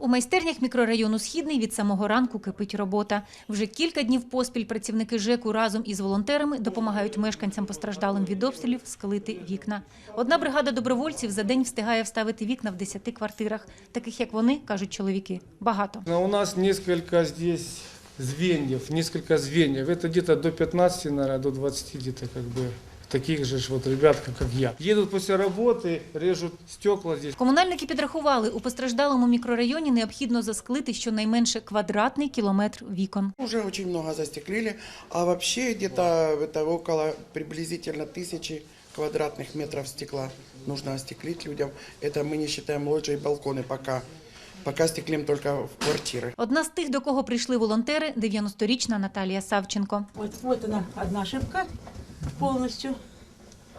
У майстернях мікрорайону Східний від самого ранку кипить робота. Вже кілька днів поспіль працівники ЖЕКу разом із волонтерами допомагають мешканцям постраждалим від обстрілів склити вікна. Одна бригада добровольців за день встигає вставити вікна в 10 квартирах. Таких як вони, кажуть чоловіки, багато. Но у нас несколько здесь звеньев, несколько звеньев. Это где-то до 15, наверное, до 20 где-то как бы таких же ж вот ребят, как, как я. Едут после работы, режут стекла здесь. Комунальники підрахували, у постраждалому мікрорайоні необхідно засклити щонайменше квадратний кілометр вікон. Уже очень много застеклили, а вообще где-то это около приблизительно тысячи квадратных метров стекла нужно остеклить людям. Это мы не считаем лоджии и балконы пока. Пока стеклим только в квартиры. Одна з тих, до кого прийшли волонтери, 90-річна Наталія Савченко. Вот, вот она, одна ошибка полностью.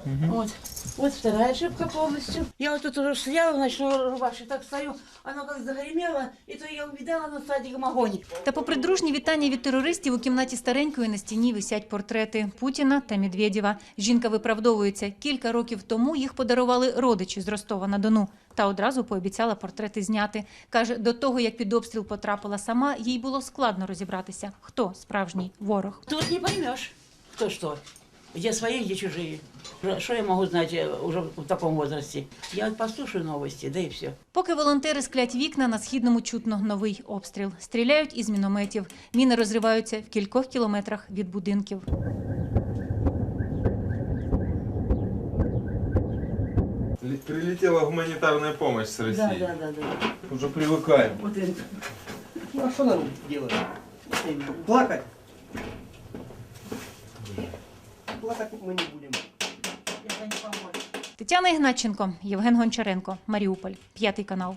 Вот. вот вторая ошибка полностью. Я вот тут уже стояла в ночной рубашке, так стою, оно как загремело, и то я увидала на садиком огонь. Та попри дружні вітання від терористів, у кімнаті старенької на стіні висять портрети Путіна та Медведєва. Жінка виправдовується. Кілька років тому їх подарували родичі з Ростова на Дону. Та одразу пообіцяла портрети зняти. Каже, до того, як під обстріл потрапила сама, їй було складно розібратися, хто справжній ворог. Тут не поймешь, кто что. Где свои, где чужие. Что я могу знать э, уже в таком возрасте? Я вот послушаю новости, да и все. Поки волонтери склять вікна, на східному чутно новий обстріл. Стріляють із мінометів. Міни розриваються в кількох кілометрах від будинків. Ли- Прилетела гуманитарная помощь с России. Да, да, да, да. Уже привыкаем. Вот это. Ну а что нам делать? вот именно. Плакать? Мы не будем. Это не поможет. Тетяна Ігнатченко, Євген Гончаренко, Маріуполь, п'ятий канал.